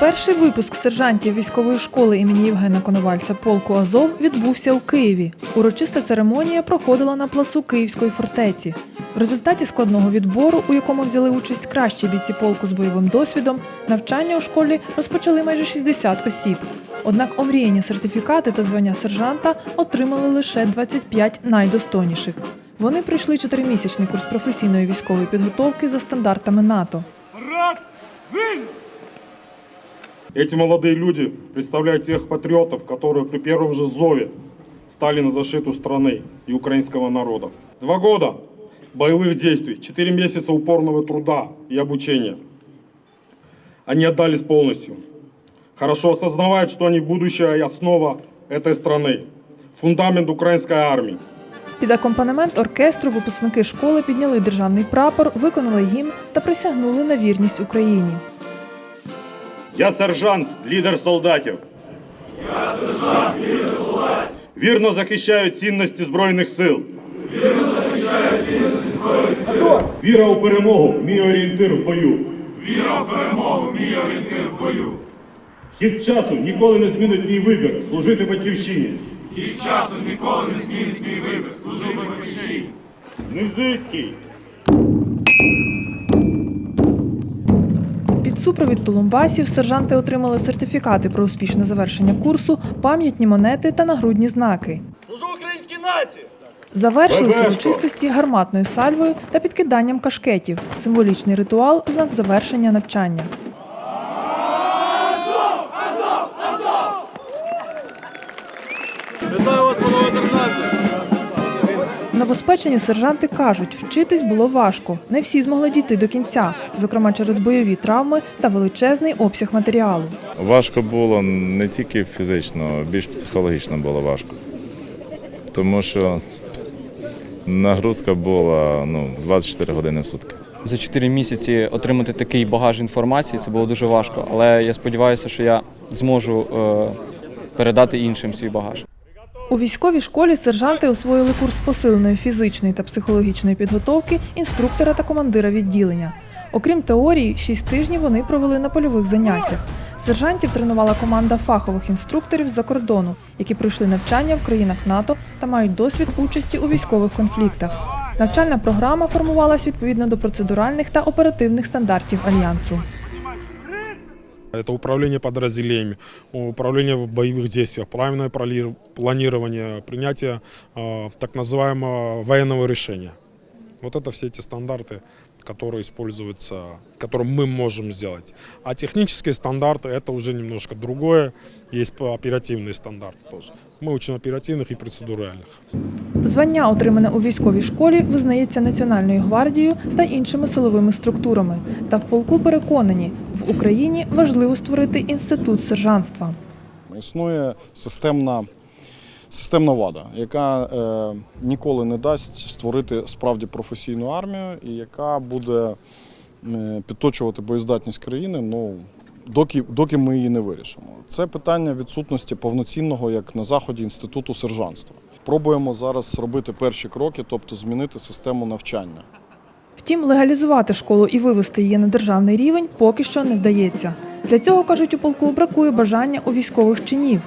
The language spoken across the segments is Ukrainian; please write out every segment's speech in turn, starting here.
Перший випуск сержантів військової школи імені Євгена Коновальця полку Азов відбувся у Києві. Урочиста церемонія проходила на плацу Київської фортеці. В результаті складного відбору, у якому взяли участь кращі бійці полку з бойовим досвідом, навчання у школі розпочали майже 60 осіб. Однак омріяні сертифікати та звання сержанта отримали лише 25 найдостойніших. Вони пройшли чотиримісячний курс професійної військової підготовки за стандартами НАТО. Эти молодые люди представляют тех патриотов, которые при первом же зове стали на защиту страны и украинского народа. Два года боевых действий, четыре месяца упорного труда и обучения. Они отдались полностью. Хорошо осознавают, что они будущая и основа этой страны, фундамент украинской армии. Під акомпанемент оркестру випускники школи підняли державний прапор, виконали гімн та присягнули на вірність Україні. Я сержант, лідер солдатів. Я сержант, лідер солдатів. Вірно захищаю цінності Збройних сил. Вірно захищаю цінності Збройних сил. Віра у перемогу, мій орієнтир в бою. Віра у перемогу, мій орієнтир в бою. Хід часу ніколи не змінить мій вибір служити батьківщині. Хід часу ніколи не змінить мій вибір служити батьківщині. Низицький. Під супровід тулумбасів сержанти отримали сертифікати про успішне завершення курсу, пам'ятні монети та нагрудні знаки. Служу українській нації! Завершили урочистості гарматною сальвою та підкиданням кашкетів символічний ритуал знак завершення навчання. Новоспечені сержанти кажуть, вчитись було важко. Не всі змогли дійти до кінця, зокрема через бойові травми та величезний обсяг матеріалу. Важко було не тільки фізично, більш психологічно було важко. Тому що нагрузка була ну, 24 години в сутки. За 4 місяці отримати такий багаж інформації це було дуже важко. Але я сподіваюся, що я зможу е, передати іншим свій багаж. У військовій школі сержанти освоїли курс посиленої фізичної та психологічної підготовки інструктора та командира відділення. Окрім теорії, шість тижнів вони провели на польових заняттях. Сержантів тренувала команда фахових інструкторів з-за кордону, які пройшли навчання в країнах НАТО та мають досвід участі у військових конфліктах. Навчальна програма формувалась відповідно до процедуральних та оперативних стандартів альянсу. Это управление подразделениями, управление в боевых действиях, правильное проли- планирование, принятие э, так называемого военного решения. Вот это все эти стандарты, которые используются, которые мы можем сделать. А технические стандарты это уже немножко другое. Есть по- оперативные стандарты тоже. Мы учим оперативных и процедуральных. Звання, отримане у військовій школі, визнається Національною гвардією та іншими силовими структурами. Та в полку переконані, Україні важливо створити інститут сержантства. Існує системна, системна вада, яка е, ніколи не дасть створити справді професійну армію і яка буде е, підточувати боєздатність країни, ну, доки, доки ми її не вирішимо. Це питання відсутності повноцінного, як на заході, інституту сержантства. Пробуємо зараз зробити перші кроки, тобто змінити систему навчання. Втім, легалізувати школу і вивести її на державний рівень поки що не вдається. Для цього, кажуть у полку, бракує бажання у військових чинів.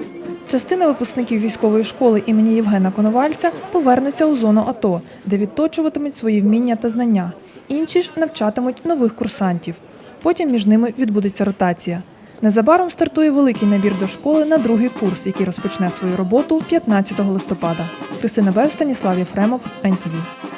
Частина випускників військової школи імені Євгена Коновальця повернуться у зону АТО, де відточуватимуть свої вміння та знання. Інші ж навчатимуть нових курсантів. Потім між ними відбудеться ротація. Незабаром стартує великий набір до школи на другий курс, який розпочне свою роботу 15 листопада. Христина Бев, Станіслав Єфремов, НТВ.